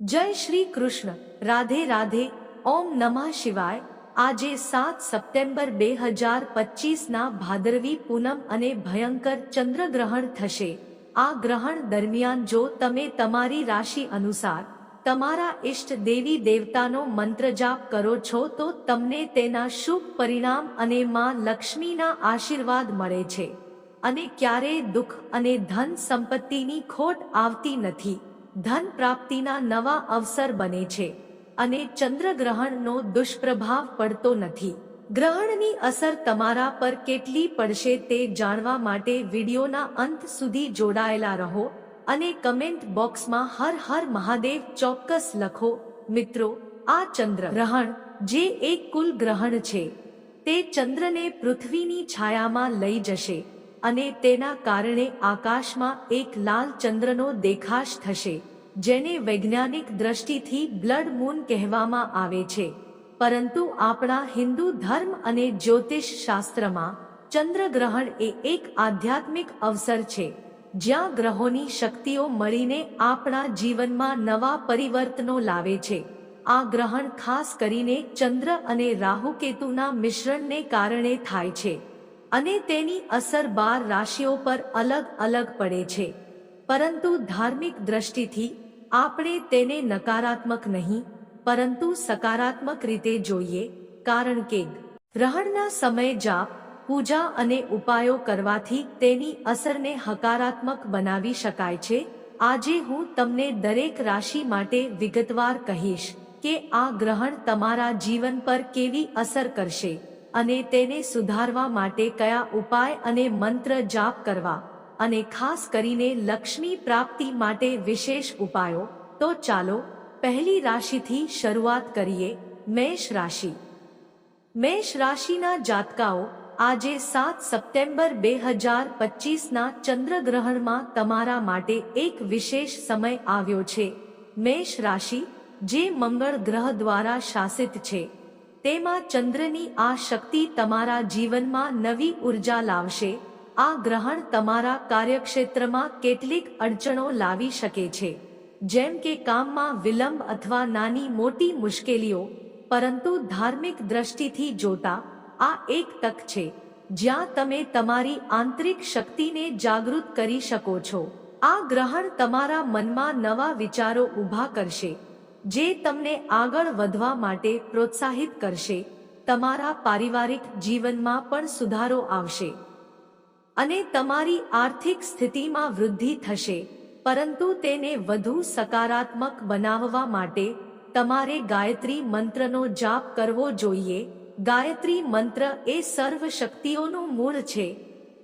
જય શ્રી કૃષ્ણ. રાધે રાધે. ઓમ નમઃ શિવાય. આજે સાત સપ્ટેમ્બર બે હજાર પચીસના ભાદરવી પૂનમ અને ભયંકર ચંદ્રગ્રહણ થશે. આ ગ્રહણ દરમિયાન જો તમે તમારી રાશિ અનુસાર તમારા ઇષ્ટ દેવી દેવતાનો મંત્ર જાપ કરો છો તો તમને તેના શુભ પરિણામ અને માં લક્ષ્મીના આશીર્વાદ મળે છે. અને ક્યારેય દુઃખ અને ધન સંપત્તિની ખોટ આવતી નથી. ધન પ્રાપ્તિના નવા અવસર બને છે અને ચંદ્રગ્રહણનો દુષ્પ્રભાવ પડતો નથી. ગ્રહણની અસર તમારા પર કેટલી પડશે તે જાણવા માટે વિડીયોના અંત સુધી જોડાયેલા રહો અને કમેન્ટ બોક્સમાં હર હર મહાદેવ ચોક્કસ લખો. મિત્રો, આ ચંદ્ર ગ્રહણ જે એક કુલ ગ્રહણ છે, તે ચંદ્રને પૃથ્વીની છાયામાં લઈ જશે અને તેના કારણે આકાશમાં એક લાલ ચંદ્રનો દેખાશ થશે. જેને વૈજ્ઞાનિક દ્રષ્ટિથી બ્લડ મૂન કહેવામાં આવે છે. પરંતુ આપણા હિન્દુ ધર્મ અને જ્યોતિષ શાસ્ત્રમાં ચંદ્રગ્રહણ એ એક આધ્યાત્મિક અવસર છે. જ્યાં ગ્રહોની શક્તિઓ મળીને આપણા જીવનમાં નવા પરિવર્તનો લાવે છે. આ ગ્રહણ ખાસ કરીને ચંદ્ર અને રાહુકેતુના મિશ્રણને કારણે થાય છે અને તેની અસર બાર રાશિઓ પર અલગ અલગ પડે છે. પરંતુ ધાર્મિક દ્રષ્ટિથી આપણે તેને નકારાત્મક નહીં, પરંતુ સકારાત્મક રીતે જોઈએ, કારણ કે ગ્રહણના સમય જાપ, પૂજા અને ઉપાયો કરવાથી તેની અસરને હકારાત્મક બનાવી શકાય છે. આજે હું તમને દરેક રાશિ માટે વિગતવાર કહીશ કે આ ગ્રહણ તમારા જીવન પર કેવી અસર કરશે અને તેને સુધારવા માટે કયા ઉપાય અને મંત્ર જાપ કરવા. અને ખાસ કરીને લક્ષ્મી પ્રાપ્તિ માટે વિશેષ ઉપાયો, તો ચાલો પહેલી રાશિથી શરૂઆત કરીએ, મેષ રાશિ. મેષ રાશિના જાતકાઓ, આજે સાત સપ્ટેમ્બર બે હજાર પચીસના ચંદ્રગ્રહણમાં તમારા માટે એક વિશેષ સમય આવ્યો છે. મેષ રાશિ, જે મંગળ ગ્રહ દ્વારા શાસિત છે. તેમાં ચંદ્રની આ શક્તિ તમારા જીવનમાં નવી ઊર્જા લાવશે આ ગ્રહણ તમારા કાર્યક્ષેત્રમાં કેટલીક અડચણો લાવી શકે છે. જેમ કે કામમાં વિલંબ અથવા નાની મોટી મુશ્કેલીઓ, પરંતુ ધાર્મિક દ્રષ્ટિથી જોતા, આ એક તક છે, જ્યાં તમે તમારી આંતરિક શક્તિને જાગૃત કરી શકો છો. આ ગ્રહણ તમારા મનમાં નવા વિચારો ઊભા કરશે, જે તમને આગળ વધવા માટે પ્રોત્સાહિત કરશે. તમારા પારિવારિક જીવનમાં પણ સુધારો આવશે. અને તમારી આર્થિક સ્થિતિમાં વૃદ્ધિ થશે, પરંતુ તેને વધુ સકારાત્મક બનાવવા માટે તમારે ગાયત્રી મંત્રનો જાપ કરવો જોઈએ. ગાયત્રી મંત્ર એ સર્વ શક્તિઓનું મૂળ છે.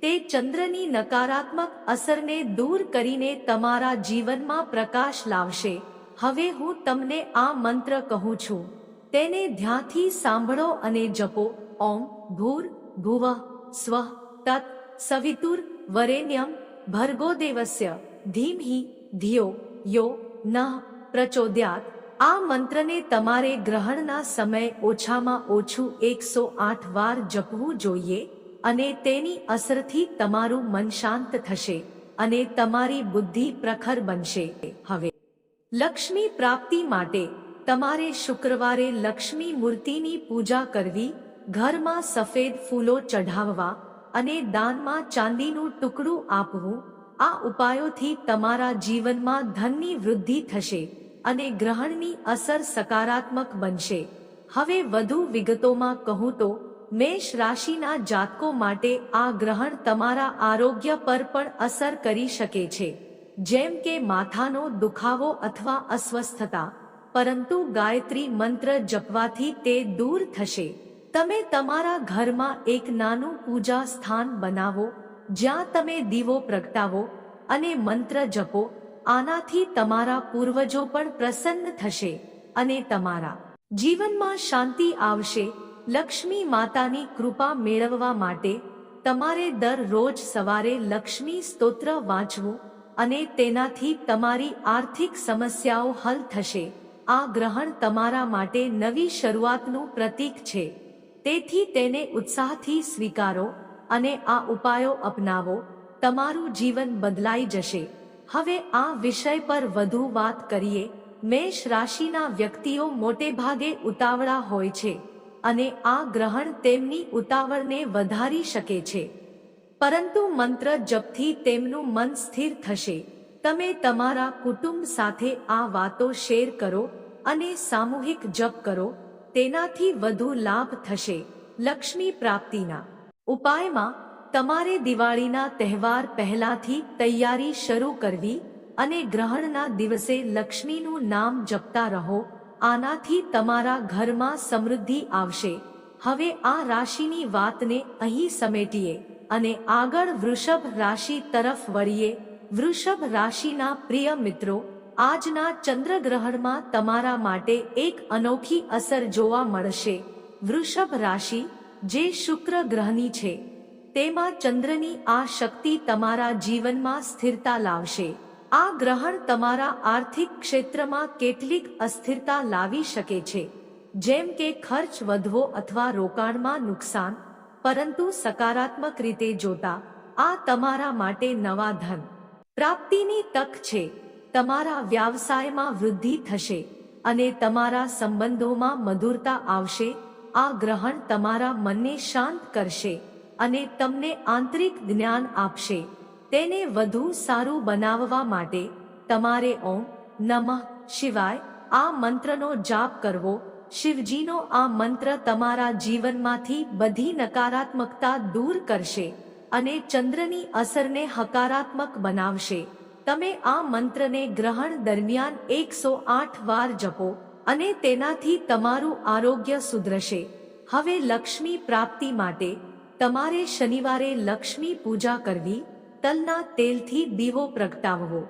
તે ચંદ્રની નકારાત્મક અસરને દૂર કરીને તમારા જીવનમાં પ્રકાશ લાવશે. હવે હું તમને આ મંત્ર કહું છું. તેને ધ્યાનથી સાંભળો અને જપો. ઓમ ભૂર ભુવ સ્વ તત સવિતુર વરેણ્યમ ભર્ગો દેવસ્ય ધીમહી ધિયો યો નઃ પ્રચોદ્યાત આ મંત્રને તમારે ગ્રહણના સમય ઓછામાં ઓછું એકસો આઠ વાર જપવું જોઈએ અને તેની અસરથી તમારું મન શાંત થશે અને તમારી બુદ્ધિ પ્રખર બનશે હવે લક્ષ્મી પ્રાપ્તિ માટે તમારે શુક્રવારે લક્ષ્મી મૂર્તિની પૂજા કરવી ઘરમાં સફેદ ફૂલો ચઢાવવા અને દાનમાં ચાંદીનું ટુકડું આપવું, આ ઉપાયોથી તમારા જીવનમાં ધનની વૃદ્ધિ થશે અને ગ્રહણની અસર સકારાત્મક બનશે. હવે વધુ વિગતોમાં કહું તો, મેષ રાશિના જાતકો માટે આ ગ્રહણ તમારા આરોગ્ય પર પણ અસર કરી શકે છે. જેમ કે માથાનો દુખાવો અથવા અસ્વસ્થતા, પરંતુ ગાયત્રી મંત્ર જપવાથી તે દૂર થશે. તમે તમારા ઘરમાં એક નાનું પૂજા સ્થાન બનાવો, જ્યાં તમે દીવો પ્રગટાવો અને મંત્ર જપો, આનાથી તમારા પૂર્વજો પણ પ્રસન્ન થશે અને તમારા જીવનમાં શાંતિ આવશે. લક્ષ્મી માતાની કૃપા મેળવવા માટે તમારે દરરોજ સવારે લક્ષ્મી સ્તોત્ર વાંચવું અને તેનાથી તમારી આર્થિક સમસ્યાઓ હલ થશે. આ ગ્રહણ તમારા માટે નવી શરૂઆતનું પ્રતીક છે. તેથી તેને ઉત્સાહથી સ્વીકારો અને આ ઉપાયો અપનાવો, તમારું જીવન બદલાઈ જશે. હવે આ વિષય પર વધુ વાત કરીએ. મેષ રાશિના વ્યક્તિઓ મોટેભાગે ઉતાવળા હોય છે અને આ ગ્રહણ તેમની ઉતાવળને વધારી શકે છે. પરંતુ મંત્ર જપથી તેમનું મન સ્થિર થશે. તમે તમારા કુટુંબ સાથે આ વાતો શેર કરો અને સામૂહિક જપ કરો. તેનાથી વધુ લાભ થશે. લક્ષ્મી પ્રાપ્તિના ઉપાયમાં તમારે દિવાળીના તહેવાર પહેલાથી તૈયારી શરૂ કરવી અને ગ્રહણના દિવસે લક્ષ્મીનું નામ જપતા રહો. આનાથી તમારા ઘરમાં સમૃદ્ધિ આવશે. હવે આ રાશિની વાતને અહીં સમેટીએ અને આગળ વૃષભ રાશિ તરફ વળીએ. વૃષભ રાશિના પ્રિય મિત્રો આજના ચંદ્રગ્રહણમાં તમારા માટે એક અનોખી અસર જોવા મળશે. વૃષભ રાશિ, જે શુક્ર ગ્રહની છે, તેમાં ચંદ્રની આ શક્તિ તમારા જીવનમાં સ્થિરતા લાવશે. આ ગ્રહણ તમારા આર્થિક ક્ષેત્રમાં કેટલીક અસ્થિરતા લાવી શકે છે, જેમ કે ખર્ચ વધવો અથવા રોકાણમાં નુકસાન, પરંતુ સકારાત્મક રીતે જોતા, આ તમારા માટે નવા ધન પ્રાપ્તિની તક છે. તમારા વ્યવસાયમાં વૃદ્ધિ થશે અને તમારા સંબંધોમાં મધુરતા આવશે, આ ગ્રહણ તમારા મનને શાંત કરશે અને તમને આંતરિક જ્ઞાન આપશે. તેને વધુ સારું બનાવવા માટે તમારે ઓમ નમઃ શિવાય આ મંત્રનો જાપ કરવો. શિવજીનો આ મંત્ર તમારા જીવનમાંથી બધી નકારાત્મકતા દૂર કરશે અને ચંદ્રની અસરને હકારાત્મક બનાવશે. તમે આ મંત્રને ગ્રહણ દરમિયાન એકસો આઠ વાર જપો અને તેનાથી તમારું આરોગ્ય સુધરશે. હવે લક્ષ્મી પ્રાપ્તિ માટે તમારે શનિવારે લક્ષ્મી પૂજા કરવી, તલના તેલથી દીવો પ્રગટાવવો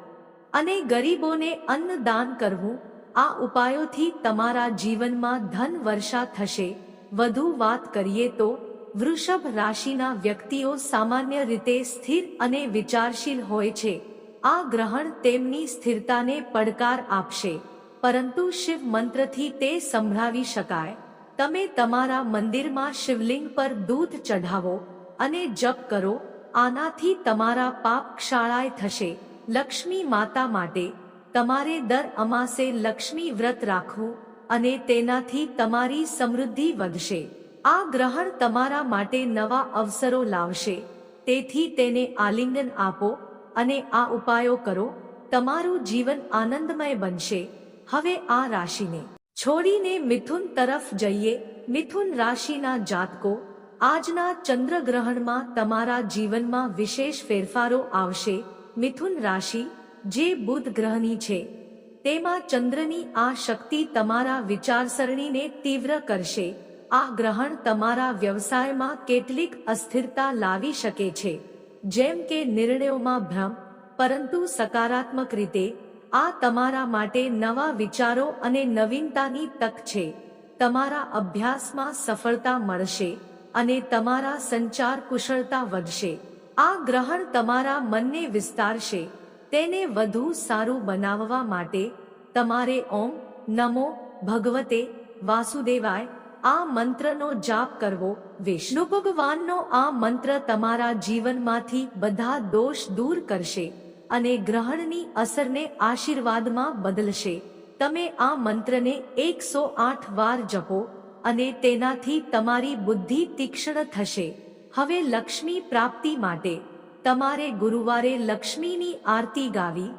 અને ગરીબોને અન્ન દાન કરવું. આ ઉપાયોથી તમારા જીવનમાં ધન વર્ષા થશે. વધુ વાત કરીએ તો, વૃષભ રાશિના વ્યક્તિઓ સામાન્ય રીતે સ્થિર અને વિચારશીલ હોય છે. આ ગ્રહણ તેમની સ્થિરતાને પડકાર આપશે. પરંતુ શિવ મંત્રથી તે સંભળાવી શકાય. તમે તમારા મંદિરમાં શિવલિંગ પર દૂધ ચઢાવો અને જપ કરો. આનાથી તમારા પાપ ક્ષાળાય થશે. લક્ષ્મી માતા માટે તમારે દર અમાસે લક્ષ્મી વ્રત રાખવું અને તેનાથી તમારી સમૃદ્ધિ વધશે. આ ગ્રહણ તમારા માટે નવા અવસરો લાવશે. તેથી તેને આલિંગન આપો અને આ ઉપાયો કરો, તમારું જીવન આનંદમય બનશે. હવે આ રાશિને છોડીને મિથુન તરફ જઈએ. મિથુન રાશિના જાતકો, આજના ચંદ્રગ્રહણમાં તમારા જીવનમાં વિશેષ ફેરફારો આવશે. મિથુન રાશિ, જે બુધ ગ્રહની છે, તેમાં ચંદ્રની આ શક્તિ તમારા વિચારસરણીને તીવ્ર કરશે. આ ગ્રહણ તમારા વ્યવસાયમાં કેટલીક અસ્થિરતા લાવી શકે છે. જેમ કે નિર્ણયોમાં ભ્રમ, પરંતુ સકારાત્મક રીતે, આ તમારા માટે નવા વિચારો અને નવીનતાની તક છે. તમારા અભ્યાસમાં સફળતા મળશે અને તમારા સંચાર કુશળતા વધશે. આ ગ્રહણ તમારા મનને વિસ્તારશે. તેને વધુ સારું બનાવવા માટે તમારે ઓમ નમો ભગવતે વાસુદેવાય આ મંત્રનો જાપ કરવો વિષ્ણુ ભગવાનનો આ મંત્ર તમારા જીવનમાંથી બધા દોષ દૂર કરશે અને ગ્રહણની અસરને આશીર્વાદમાં બદલશે. તમે આ મંત્રને એકસો આઠ વાર જપો અને તેનાથી તમારી બુદ્ધિ તીક્ષ્ણ થશે. હવે લક્ષ્મી પ્રાપ્તિ માટે તમારે ગુરુવારે લક્ષ્મીની આરતી ગાવી,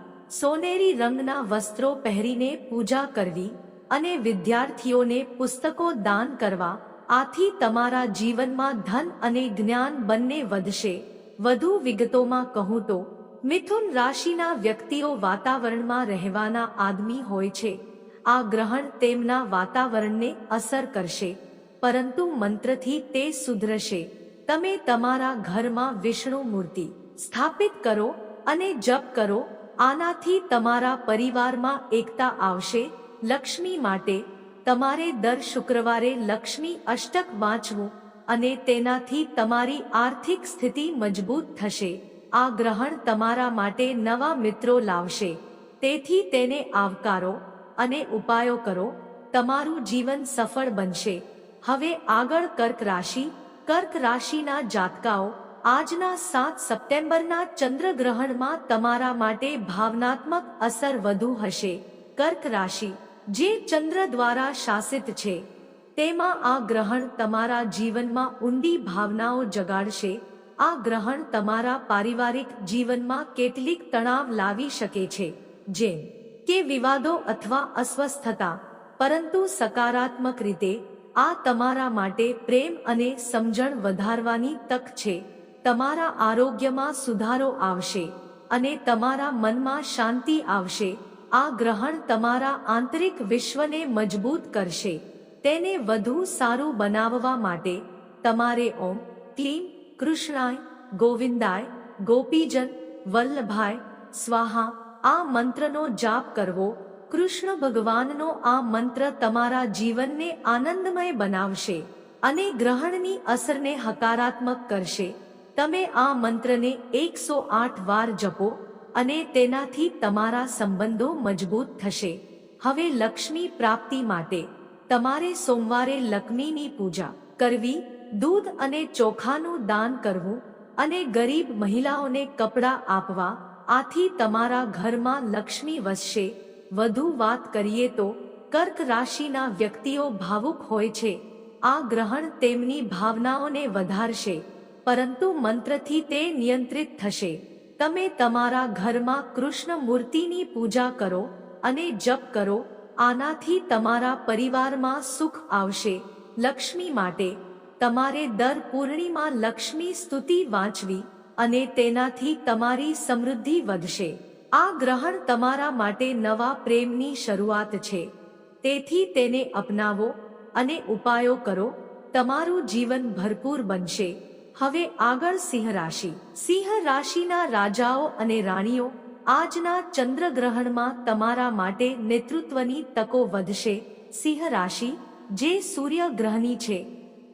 સોનેરી રંગના વસ્ત્રો પહેરીને પૂજા કરવી અને વિદ્યાર્થીઓને પુસ્તકો દાન કરવા, આથી તમારા જીવનમાં ધન અને જ્ઞાન બંને વધશે. વધુ વિગતોમાં કહું તો, મિથુન રાશિના વ્યક્તિઓ વાતાવરણમાં રહેવાના આદમી હોય છે. આ ગ્રહણ તેમના વાતાવરણને અસર કરશે, પરંતુ મંત્રથી તે સુધરશે. તમે તમારા ઘરમાં વિષ્ણુ મૂર્તિ સ્થાપિત કરો અને જપ કરો, આનાથી તમારા પરિવારમાં એકતા આવશે. લક્ષ્મી માટે તમારે દર શુક્રવારે લક્ષ્મી અષ્ટક વાંચવું અને તેનાથી તમારી આર્થિક સ્થિતિ મજબૂત થશે. આ ગ્રહણ તમારા માટે નવા મિત્રો લાવશે. તેથી તેને આવકારો અને ઉપાયો કરો. તમારું જીવન સફળ બનશે. હવે આગળ કર્ક રાશિ. કર્ક રાશિના જાતકાઓ. આજના સાત સપ્ટેમ્બરના ચંદ્રગ્રહણમાં તમારા માટે ભાવનાત્મક અસર વધુ હશે. કર્ક રાશિ. જે ચંદ્ર દ્વારા શાસિત છે, તેમાં આ ગ્રહણ તમારા જીવનમાં ઊંડી ભાવનાઓ જગાડશે, આ ગ્રહણ તમારા પારિવારિક જીવનમાં કેટલીક તણાવ લાવી શકે છે, જેમ કે વિવાદો અથવા અસ્વસ્થતા, પરંતુ સકારાત્મક રીતે, આ તમારા માટે પ્રેમ અને સમજણ વધારવાની તક છે, તમારા આરોગ્યમાં સુધારો આવશે, અને તમારા મનમાં શાંતિ આવશે આ ગ્રહણ તમારા આંતરિક વિશ્વને મજબૂત કરશે. તેને વધુ સારું બનાવવા માટે તમારે ઓમ, ક્લીમ, કૃષ્ણાય, ગોવિંદાય, ગોપીજન, વલ્લભાય, સ્વાહા, આ મંત્રનો જાપ કરવો. કૃષ્ણ ભગવાનનો આ મંત્ર તમારા જીવનને આનંદમય બનાવશે અને ગ્રહણની અસરને હકારાત્મક કરશે. તમે આ મંત્રને એકસો આઠ વાર જપો. અને તેનાથી તમારા સંબંધો મજબૂત થશે. હવે લક્ષ્મી પ્રાપ્તિ માટે તમારે સોમવારે લક્ષ્મીની પૂજા કરવી, દૂધ અને ચોખાનું દાન કરવું અને ગરીબ મહિલાઓને કપડાં આપવા, આથી તમારા ઘરમાં લક્ષ્મી વસશે. વધુ વાત કરીએ તો, કર્ક રાશિના વ્યક્તિઓ ભાવુક હોય છે. આ ગ્રહણ તેમની ભાવનાઓને વધારશે, પરંતુ મંત્રથી તે નિયંત્રિત થશે. તમે તમારા ઘરમાં કૃષ્ણ મૂર્તિની પૂજા કરો અને જપ કરો, આનાથી તમારા પરિવારમાં સુખ આવશે. લક્ષ્મી માટે તમારે દર પૂર્ણિમા લક્ષ્મી સ્તુતિ વાંચવી અને તેનાથી તમારી સમૃદ્ધિ વધશે. આ ગ્રહણ તમારા માટે નવા પ્રેમની શરૂઆત છે. તેથી તેને અપનાવો અને ઉપાયો કરો. તમારું જીવન ભરપૂર બનશે. હવે આગળ સિંહ રાશિ. સિંહ રાશિના રાજાઓ અને રાણીઓ, આજના ચંદ્રગ્રહણમાં તમારા માટે નેતૃત્વની તકો વધશે. સિંહ રાશિ, જે સૂર્ય ગ્રહની છે,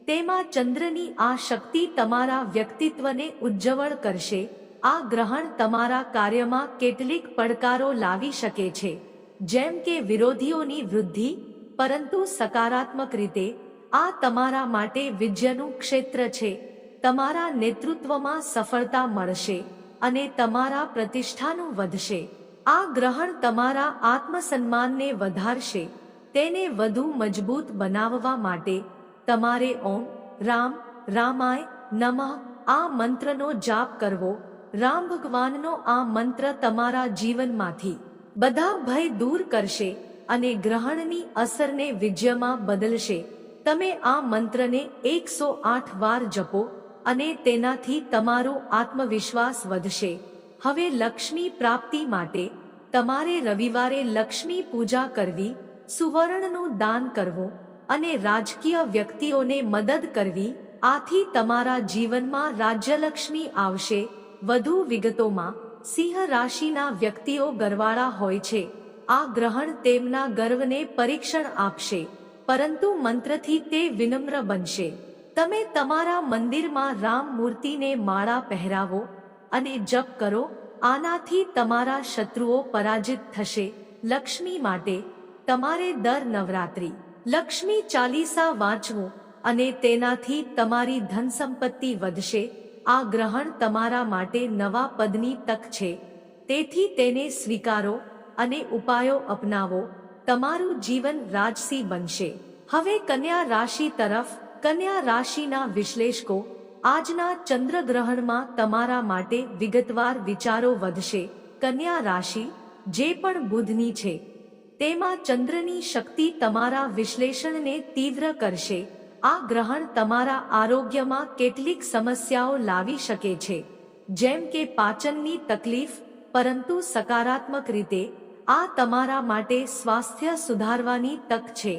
તેમાં ચંદ્રની આ શક્તિ તમારા વ્યક્તિત્વને ઉજ્જવળ કરશે. આ ગ્રહણ તમારા કાર્યમાં કેટલીક પડકારો લાવી શકે છે. જેમ કે વિરોધીઓની વૃદ્ધિ, પરંતુ સકારાત્મક રીતે, આ તમારા માટે વિજયનું ક્ષેત્ર છે. તમારા નેતૃત્વમાં સફળતા મળશે અને તમારા પ્રતિષ્ઠાનું વધશે. આ ગ્રહણ તમારા આત્મસન્માનને વધારશે. તેને વધુ મજબૂત બનાવવા માટે તમારે ઓમ, રામ, રામાય, નમઃ, આ મંત્રનો જાપ કરવો. રામ ભગવાનનો આ મંત્ર તમારા જીવનમાંથી બધા ભય દૂર કરશે અને ગ્રહણની અસરને વિજયમાં બદલશે. તમે આ મંત્રને એકસો આઠ વાર જપો. અને તેનાથી તમારો આત્મવિશ્વાસ વધશે. હવે લક્ષ્મી પ્રાપ્તિ માટે તમારે રવિવારે લક્ષ્મી પૂજા કરવી, સુવર્ણનું દાન કરવું અને રાજકીય વ્યક્તિઓને મદદ કરવી, આથી તમારા જીવનમાં રાજ્યલક્ષ્મી આવશે. વધુ વિગતોમાં, સિંહ રાશિના વ્યક્તિઓ ગરવાળા હોય છે. આ ગ્રહણ તેમના ગર્વને પરીક્ષણ આપશે, પરંતુ મંત્રથી તે વિનમ્ર બનશે. તમે તમારા મંદિરમાં રામ મૂર્તિને માળા પહેરાવો અને જપ કરો, આનાથી તમારા શત્રુઓ પરાજિત થશે. લક્ષ્મી માટે તમારે દર નવરાત્રિ લક્ષ્મી ચાલીસા વાંચવું અને તેનાથી તમારી ધન સંપત્તિ વધશે. આ ગ્રહણ તમારા માટે નવા પદની તક છે. તેથી તેને સ્વીકારો અને ઉપાયો અપનાવો. તમારું જીવન રાજસી બનશે. હવે કન્યા રાશિ તરફ કન્યા રાશિના વિશ્લેષકો, આજના ચંદ્રગ્રહણમાં તમારા માટે વિગતવાર વિચારો વધશે. કન્યા રાશિ, જે પણ બુધની છે, તેમાં ચંદ્રની શક્તિ તમારા વિશ્લેષણને તીવ્ર કરશે. આ ગ્રહણ તમારા આરોગ્યમાં કેટલીક સમસ્યાઓ લાવી શકે છે, જેમ કે પાચનની તકલીફ, પરંતુ સકારાત્મક રીતે, આ તમારા માટે સ્વાસ્થ્ય સુધારવાની તક છે.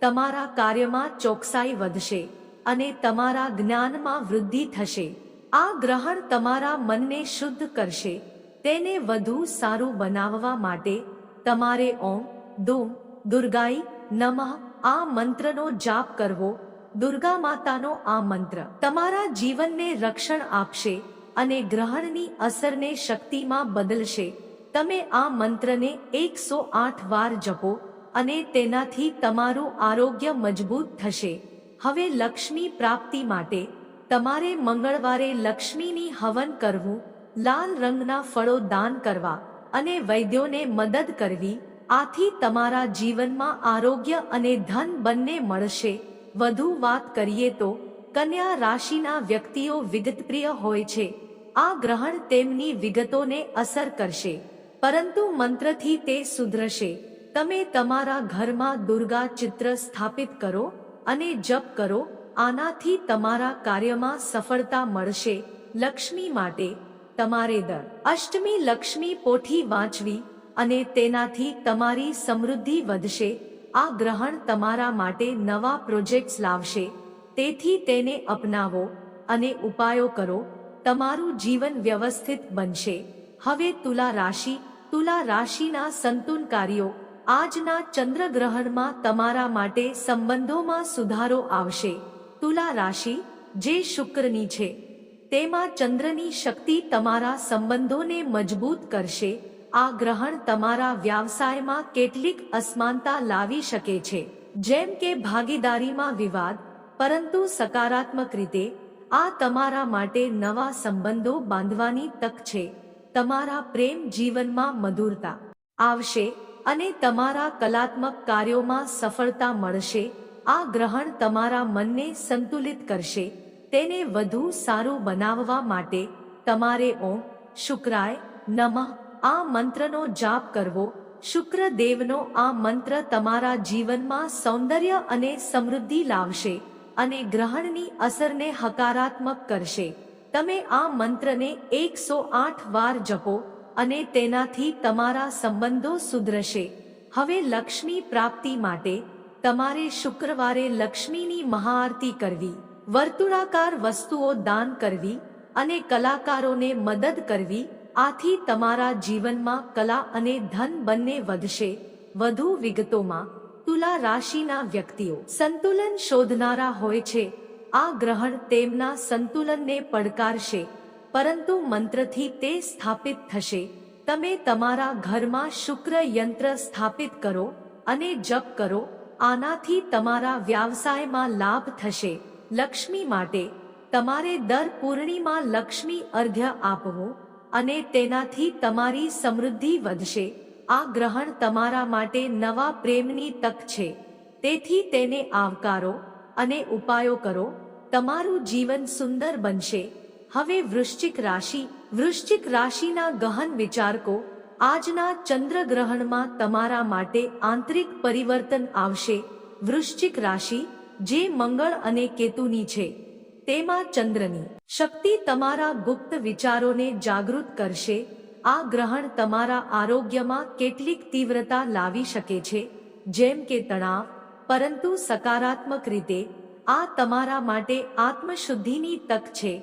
તમારા કાર્યમાં ચોકસાઈ વધશે અને તમારા જ્ઞાનમાં વૃદ્ધિ થશે. આ ગ્રહણ તમારા મનને શુદ્ધ કરશે. તેને વધુ સારું બનાવવા માટે તમારે ઓમ, દુમ, દુર્ગાઈ, નમઃ, આ મંત્રનો જાપ કરવો. દુર્ગા માતાનો આ મંત્ર તમારા જીવનને રક્ષણ આપશે અને ગ્રહણની અસરને શક્તિમાં બદલશે. તમે આ મંત્રને એકસો આઠ વાર જપો. અને તેનાથી તમારું આરોગ્ય મજબૂત થશે. હવે લક્ષ્મી પ્રાપ્તિ માટે તમારે મંગળવારે લક્ષ્મીની હવન કરવું, લાલ રંગના ફળો દાન કરવા અને વૈદ્યોને મદદ કરવી, આથી તમારા જીવનમાં આરોગ્ય અને ધન બંને મળશે. વધુ વાત કરીએ તો, કન્યા રાશિના વ્યક્તિઓ વિગતપ્રિય હોય છે. આ ગ્રહણ તેમની વિગતોને અસર કરશે. પરંતુ મંત્રથી તે સુધરશે. તમે તમારા ઘરમાં દુર્ગા ચિત્ર સ્થાપિત કરો અને જપ કરો, આનાથી તમારા કાર્યમાં સફળતા મળશે. લક્ષ્મી માટે તમારે દર અષ્ટમી લક્ષ્મી પોઠી વાંચવી અને તેનાથી તમારી સમૃદ્ધિ વધશે. આ ગ્રહણ તમારા માટે નવા પ્રોજેક્ટ્સ લાવશે. તેથી તેને અપનાવો અને ઉપાયો કરો. તમારું જીવન વ્યવસ્થિત બનશે. હવે તુલા રાશિ, તુલા રાશિના સંતુલકારીઓ આજના ચંદ્રગ્રહણમાં તમારા માટે સંબંધોમાં સુધારો આવશે. તુલા રાશિ, જે શુક્રની છે, તેમાં ચંદ્રની શક્તિ તમારા સંબંધોને મજબૂત કરશે. આ ગ્રહણ તમારા વ્યવસાયમાં કેટલીક અસમાનતા લાવી શકે છે. જેમ કે ભાગીદારીમાં વિવાદ, પરંતુ સકારાત્મક રીતે, આ તમારા માટે નવા સંબંધો બાંધવાની તક છે. તમારા પ્રેમ જીવનમાં મધુરતા આવશે. અને તમારા કલાત્મક કાર્યોમાં સફળતા મળશે, આ ગ્રહણ તમારા મનને સંતુલિત કરશે, તેને વધુ સારું બનાવવા માટે તમારે ઓમ, શુક્રાય, નમઃ, આ મંત્રનો જાપ કરવો, શુક્રદેવનો આ મંત્ર તમારા જીવનમાં સૌંદર્ય અને સમૃદ્ધિ લાવશે અને ગ્રહણની અસરને હકારાત્મક કરશે. તમે આ મંત્રને એકસો આઠ વાર જપો અને તેનાથી તમારા સંબંધો સુધરશે. હવે લક્ષ્મી પ્રાપ્તિ માટે તમારે શુક્રવારે લક્ષ્મીની મહાઆરતી કરવી, વર્તુળાકાર વસ્તુઓ દાન કરવી અને કલાકારોને મદદ કરવી, આથી તમારા જીવનમાં કલા અને ધન બંને વધશે. વધુ વિગતોમાં, તુલા રાશિના વ્યક્તિઓ. સંતુલન શોધનારા હોય છે. આ ગ્રહણ તેમના સંતુલનને પડકારશે. પરંતુ મંત્રથી તે સ્થાપિત થશે. તમે તમારા ઘરમાં શુક્ર યંત્ર સ્થાપિત કરો અને જપ કરો. આનાથી તમારા વ્યવસાયમાં લાભ થશે. લક્ષ્મી માટે તમારે દર પૂર્ણિમા લક્ષ્મી અર્ઘ્ય આપવો અને તેનાથી તમારી સમૃદ્ધિ વધશે. આ ગ્રહણ તમારા માટે નવા પ્રેમની તક છે. તેથી તેને આવકારો અને ઉપાયો કરો. તમારું જીવન સુંદર બનશે. હવે વૃશ્ચિક રાશિ, વૃશ્ચિક રાશિના ગહન વિચારકો, આજના ચંદ્રગ્રહણમાં તમારા માટે આંતરિક પરિવર્તન આવશે. વૃશ્ચિક રાશિ, જે મંગળ અને કેતુની છે, તેમાં ચંદ્રની શક્તિ તમારા ગુપ્ત વિચારોને જાગૃત કરશે. આ ગ્રહણ તમારા આરોગ્યમાં કેટલીક તીવ્રતા લાવી શકે છે, જેમ કે તણાવ, પરંતુ સકારાત્મક રીતે, આ તમારા માટે આત્મશુદ્ધિની તક છે.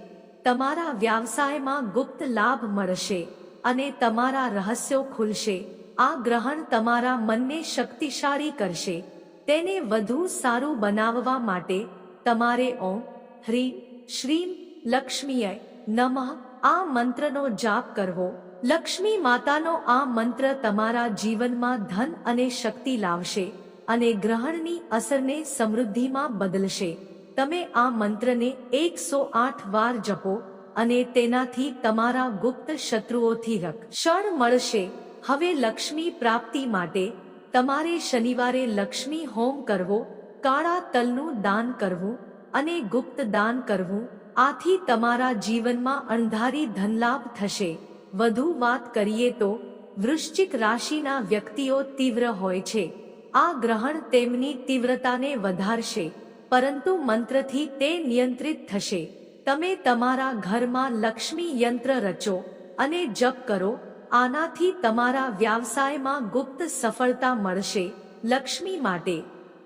તમારા વ્યવસાયમાં ગુપ્ત લાભ મળશે અને તમારા રહસ્યો ખુલશે. આ ગ્રહણ તમારા મનને શક્તિશાળી કરશે. તેને વધુ સારું બનાવવા માટે તમારે ઓમ હ્રીમ શ્રીમ, લક્ષ્મીય, નમઃ, આ મંત્રનો જાપ કરવો. લક્ષ્મી માતાનો આ મંત્ર તમારા જીવનમાં ધન અને શક્તિ લાવશે અને ગ્રહણની અસરને સમૃદ્ધિમાં બદલશે. તમે આ મંત્રને એકસો આઠ વાર જપો અને તેનાથી તમારા ગુપ્ત શત્રુઓથી રક્ષણ મળશે, હવે લક્ષ્મી પ્રાપ્તિ માટે તમારે શનિવારે લક્ષ્મી હોમ કરવો, કાળા તલનું દાન કરવું અને ગુપ્ત દાન કરવું, આથી તમારા જીવનમાં અણધારી ધનલાભ થશે. વધુ વાત કરીએ તો, વૃશ્ચિક રાશિના વ્યક્તિઓ તીવ્ર હોય છે. આ ગ્રહણ તેમની તીવ્રતાને વધારશે. પરંતુ મંત્રથી તે નિયંત્રિત થશે. તમે તમારા ઘરમાં લક્ષ્મી યંત્ર રચો અને જપ કરો. આનાથી તમારા વ્યવસાયમાં ગુપ્ત સફળતા મળશે લક્ષ્મી માટે.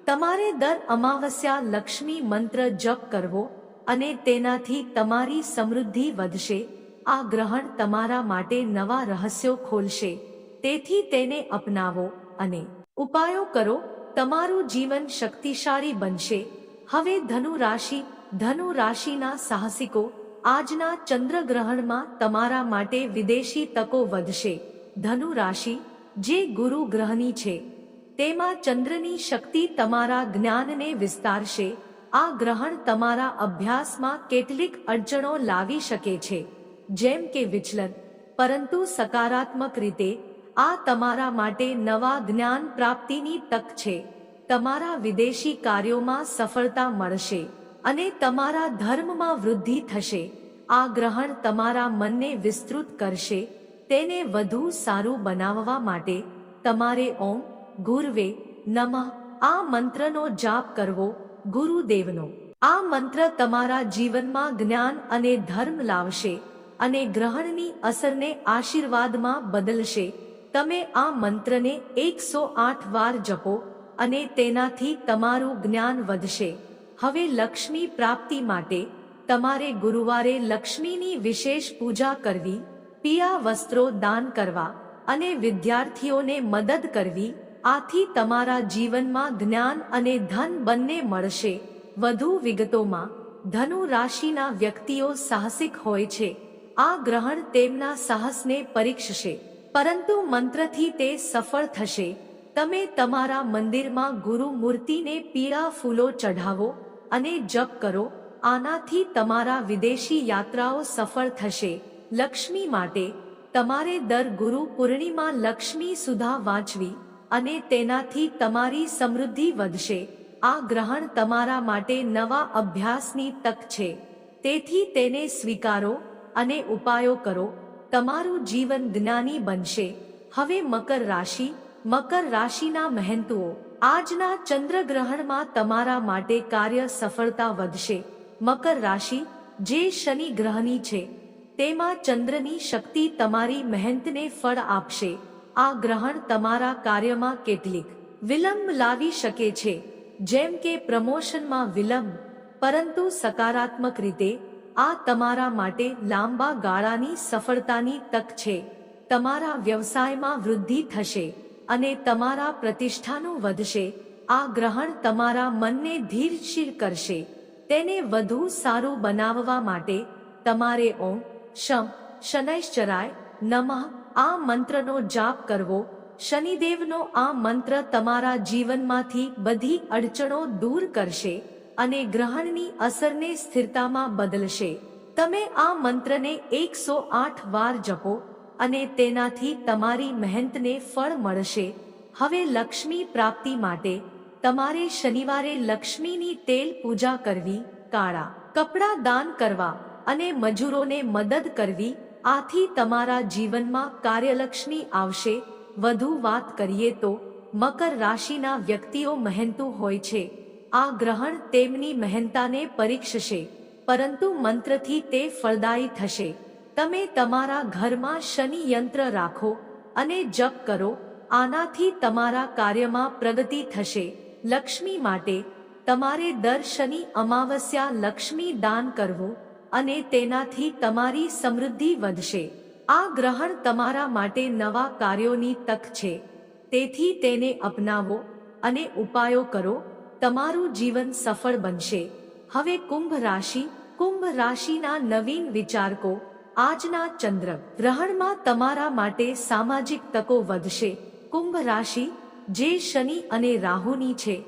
તમારે દર અમાવસ્યા લક્ષ્મી મંત્ર જપ કરવો અને તેનાથી તમારી સમૃદ્ધિ વધશે. આ ગ્રહણ તમારા માટે નવા રહસ્યો ખોલશે. તેથી તેને અપનાવો અને ઉપાયો કરો. તમારું જીવન શક્તિશાળી બનશે. હવે ધનુ રાશિ, ધનુ રાશિના સાહસિકો, આજના ચંદ્રગ્રહણમાં તમારા માટે વિદેશી તકો વધશે. ધનુ રાશિ, જે ગુરુ ગ્રહની છે, તેમાં ચંદ્રની શક્તિ તમારા જ્ઞાનને વિસ્તારશે. આ ગ્રહણ તમારા અભ્યાસમાં કેટલીક અડચણો લાવી શકે છે, જેમ કે વિચલન. પરંતુ સકારાત્મક રીતે, આ તમારા માટે નવા જ્ઞાન પ્રાપ્તિની તક છે. તમારા વિદેશી કાર્યોમાં સફળતા મળશે અને તમારા ધર્મમાં વૃદ્ધિ થશે. આ ગ્રહણ તમારા મનને વિસ્તૃત કરશે. તેને વધુ સારું બનાવવા માટે તમારે ઓમ, ગુરવે, નમઃ, આ મંત્રનો જાપ કરવો, ગુરુદેવનો. આ મંત્ર તમારા જીવનમાં જ્ઞાન અને ધર્મ લાવશે અને ગ્રહણની અસરને આશીર્વાદમાં બદલશે. તમે આ મંત્રને એકસો આઠ વાર જપો અને તેનાથી તમારું જ્ઞાન વધશે. હવે લક્ષ્મી પ્રાપ્તિ માટે તમારે ગુરુવારે લક્ષ્મીની વિશેષ પૂજા કરવી, પિયા વસ્ત્રો દાન કરવા અને વિદ્યાર્થીઓને મદદ કરવી, આથી તમારા જીવનમાં જ્ઞાન અને ધન બંને મળશે. વધુ વિગતોમાં, ધનુ રાશિના વ્યક્તિઓ સાહસિક હોય છે. આ ગ્રહણ તેમના સાહસને પરીક્ષશે. પરંતુ મંત્રથી તે સફળ થશે. તમે તમારા મંદિરમાં ગુરુ મૂર્તિને પીળા ફૂલો ચઢાવો અને જપ કરો, આનાથી તમારા વિદેશી યાત્રાઓ સફળ થશે. લક્ષ્મી માટે તમારે દર ગુરુ પૂર્ણિમા લક્ષ્મી સુધા વાંચવી અને તેનાથી તમારી સમૃદ્ધિ વધશે. આ ગ્રહણ તમારા માટે નવા અભ્યાસની તક છે. તેથી તેને સ્વીકારો અને ઉપાયો કરો. તમારું જીવન જ્ઞાની બનશે. હવે મકર રાશિ મકર રાશિના મહેંતુઓ, આજના ચંદ્રગ્રહણમાં તમારા માટે કાર્ય સફળતા વધશે. મકર રાશિ, જે શનિ ગ્રહની છે, તેમાં ચંદ્રની શક્તિ તમારી મહેનતને ફળ આપશે. આ ગ્રહણ તમારા કાર્યમાં કેટલીક વિલંબ લાવી શકે છે, જેમ કે પ્રમોશનમાં વિલંબ, પરંતુ સકારાત્મક રીતે, આ તમારા માટે લાંબા ગાળાની સફળતાની તક છે. તમારા વ્યવસાયમાં વૃદ્ધિ થશે. અને તમારા પ્રતિષ્ઠાનું વધશે. આ ગ્રહણ તમારા મનને ધીરશીલ કરશે. તેને વધુ સારું બનાવવા માટે તમારે ઓમ, શમ, શનૈશ્ચરાય, નમઃ, આ મંત્રનો જાપ કરવો. શનિદેવનો આ મંત્ર તમારા જીવનમાંથી બધી અડચણો દૂર કરશે અને ગ્રહણની અસરને સ્થિરતામાં બદલશે. તમે આ મંત્રને એકસો આઠ વાર જપો. અને તેનાથી તમારી મહેનતને ફળ મળશે. હવે લક્ષ્મી પ્રાપ્તિ માટે તમારે શનિવારે લક્ષ્મીની તેલ પૂજા કરવી, કાળા કપડાં દાન કરવા અને મજૂરોને મદદ કરવી, આથી તમારા જીવનમાં કાર્યલક્ષ્મી આવશે. વધુ વાત કરીએ તો, મકર રાશિના વ્યક્તિઓ મહેનતુ હોય છે. આ ગ્રહણ તેમની મહેનતાને પરીક્ષશે, પરંતુ મંત્રથી તે ફળદાયી થશે. તમે તમારા ઘરમાં શનિ યંત્ર રાખો અને જપ કરો. આનાથી તમારા કાર્યમાં પ્રગતિ થશે. લક્ષ્મી માટે તમારે દર શનિ અમાવસ્યા લક્ષ્મી દાન કરવું અને તેનાથી તમારી સમૃદ્ધિ વધશે. આ ગ્રહણ તમારા માટે નવા કાર્યોની તક છે. તેથી તેને અપનાવો અને ઉપાયો કરો. તમારું જીવન સફળ બનશે. હવે કુંભ રાશિ. કુંભ રાશિના નવીન વિચારકો આજના ચંદ્ર ગ્રહણમાં તમારા માટે સામાજિક તકો વધશે. કુંભ રાશિ, જે શનિ અને રાહુની છે,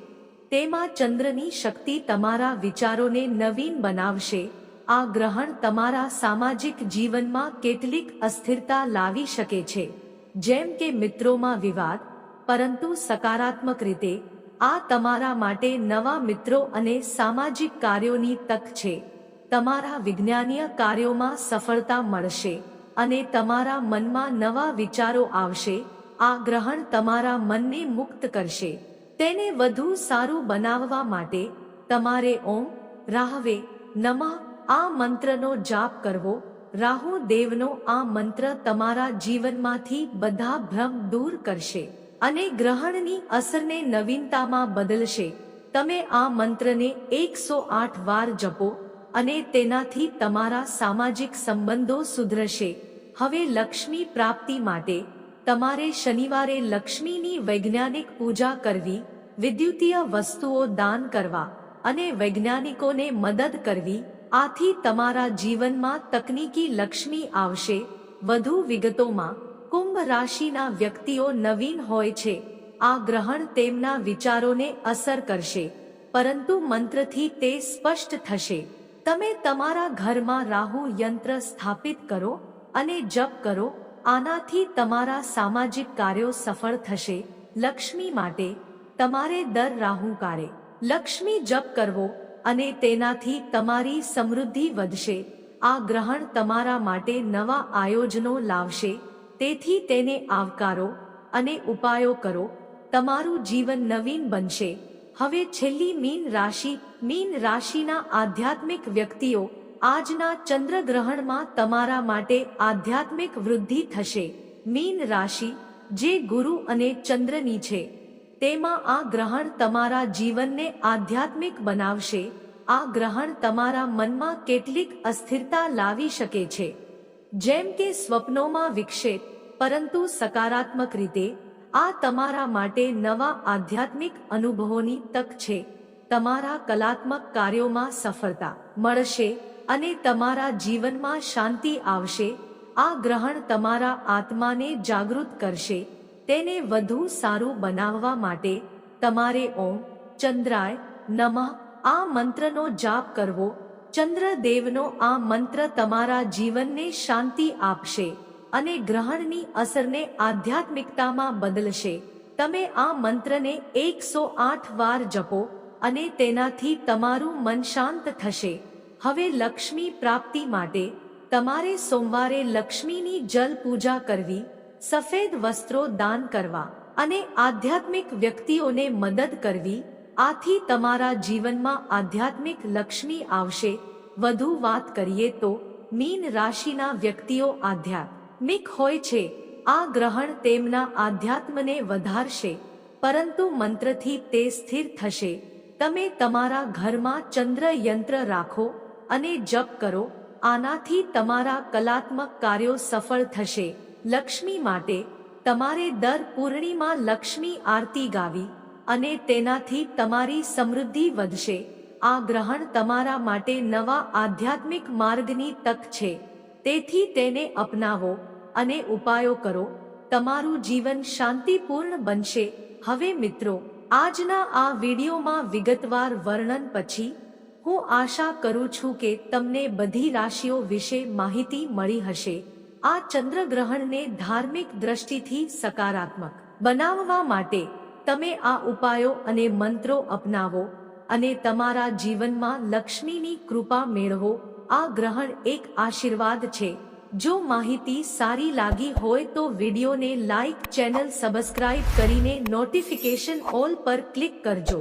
તેમાં ચંદ્રની શક્તિ તમારા વિચારોને નવીન બનાવશે. આ ગ્રહણ તમારા સામાજિક જીવનમાં કેટલીક અસ્થિરતા લાવી શકે છે. જેમ કે મિત્રોમાં વિવાદ, પરંતુ સકારાત્મક રીતે, આ તમારા માટે નવા મિત્રો અને સામાજિક કાર્યોની તક છે. તમારા વિજ્ઞાનીય કાર્યોમાં સફળતા મળશે અને તમારા મનમાં નવા વિચારો આવશે. આ ગ્રહણ તમારા મનને મુક્ત કરશે. તેને વધુ સારું બનાવવા માટે તમારે ઓમ, રાહવે, નમઃ, આ મંત્રનો જાપ કરવો. રાહુ દેવનો આ મંત્ર તમારા જીવનમાંથી બધા ભ્રમ દૂર કરશે અને ગ્રહણની અસરને નવીનતામાં બદલશે. તમે આ મંત્રને એકસો આઠ વાર જપો. અને તેનાથી તમારા સામાજિક સંબંધો સુધરશે. હવે લક્ષ્મી પ્રાપ્તિ માટે તમારે શનિવારે લક્ષ્મીની વૈજ્ઞાનિક પૂજા કરવી, વિદ્યુતીય વસ્તુઓ દાન કરવા અને વૈજ્ઞાનિકોને મદદ કરવી. આથી તમારા જીવનમાં તકનીકી લક્ષ્મી આવશે. વધુ વિગતોમાં, કુંભ રાશિના વ્યક્તિઓ નવીન હોય છે. આ ગ્રહણ તેમના વિચારોને અસર કરશે. પરંતુ મંત્રથી તે સ્પષ્ટ થશે. તમે તમારા ઘરમાં રાહુ યંત્ર સ્થાપિત કરો અને જપ કરો, આનાથી તમારા સામાજિક કાર્યો સફળ થશે. લક્ષ્મી માટે તમારે દર રાહુકાળે લક્ષ્મી જપ કરવો અને તેનાથી તમારી સમૃદ્ધિ વધશે. આ ગ્રહણ તમારા માટે નવા આયોજનો લાવશે. તેથી તેને આવકારો અને ઉપાયો કરો. તમારું જીવન નવીન બનશે. હવે છેલ્લી મીન રાશિ, મીન રાશિના આધ્યાત્મિક વ્યક્તિઓ, આજના ચંદ્રગ્રહણમાં તમારા માટે આધ્યાત્મિક વૃદ્ધિ થશે. મીન રાશિ, જે ગુરુ અને ચંદ્રની છે, તેમાં આ ગ્રહણ તમારા જીવનને આધ્યાત્મિક બનાવશે. આ ગ્રહણ તમારા મનમાં કેટલીક અસ્થિરતા લાવી શકે છે. જેમ કે સ્વપ્નોમાં વિક્ષેપ, પરંતુ સકારાત્મક રીતે આ તમારા માટે નવા આધ્યાત્મિક અનુભવોની તક છે. તમારા કલાત્મક કાર્યોમાં સફળતા મળશે અને તમારા જીવનમાં શાંતિ આવશે. આ ગ્રહણ તમારા આત્માને જાગૃત કરશે. તેને વધુ સારું બનાવવા માટે તમારે ઓમ, ચંદ્રાય, નમઃ, આ મંત્રનો જાપ કરવો. ચંદ્રદેવનો આ મંત્ર તમારા જીવનને શાંતિ આપશે. અને ગ્રહણની અસરને આધ્યાત્મિકતામાં બદલશે. તમે આ મંત્રને એકસો આઠ વાર જપો અને તેનાથી તમારું મન શાંત થશે. હવે લક્ષ્મી પ્રાપ્તિ માટે તમારે સોમવારે લક્ષ્મીની જલ પૂજા કરવી, સફેદ વસ્ત્રો દાન કરવા અને આધ્યાત્મિક વ્યક્તિઓને મદદ કરવી. આથી તમારા જીવનમાં આધ્યાત્મિક લક્ષ્મી આવશે. વધુ વાત કરીએ તો મીન રાશિના વ્યક્તિઓ આધ્યાત્મિક હોય છે, આ ગ્રહણ તેમના આધ્યાત્મને વધારશે, પરંતુ મંત્રથી તે સ્થિર થશે. તમે તમારા ઘરમાં ચંદ્ર યંત્ર રાખો અને જપ કરો, આનાથી તમારા કલાત્મક કાર્યો સફળ થશે. લક્ષ્મી માટે, તમારે દર પૂર્ણિમા લક્ષ્મી આરતી ગાવી અને તેનાથી તમારી સમૃદ્ધિ વધશે. આ ગ્રહણ તમારા માટે નવા આધ્યાત્મિક માર્ગની તક છે. તેથી તેને અપનાવો. અને ઉપાયો કરો. તમારું જીવન શાંતિપૂર્ણ બનશે. હવે મિત્રો, આજના આ વિડીયોમાં વિગતવાર વર્ણન પછી, હું આશા કરું છું કે તમને બધી રાશિઓ વિશે માહિતી મળી હશે. આ ચંદ્રગ્રહણને ધાર્મિક દ્રષ્ટિથી સકારાત્મક બનાવવા માટે તમે આ ઉપાયો અને મંત્રો અપનાવો અને તમારા જીવનમાં લક્ષ્મીની કૃપા મેળવો. આ ગ્રહણ એક આશીર્વાદ છે. જો માહિતી સારી લાગી હોય તો વિડીયોને લાઇક ચેનલ સબસ્ક્રાઇબ કરીને નોટિફિકેશન ઓલ પર ક્લિક કરજો.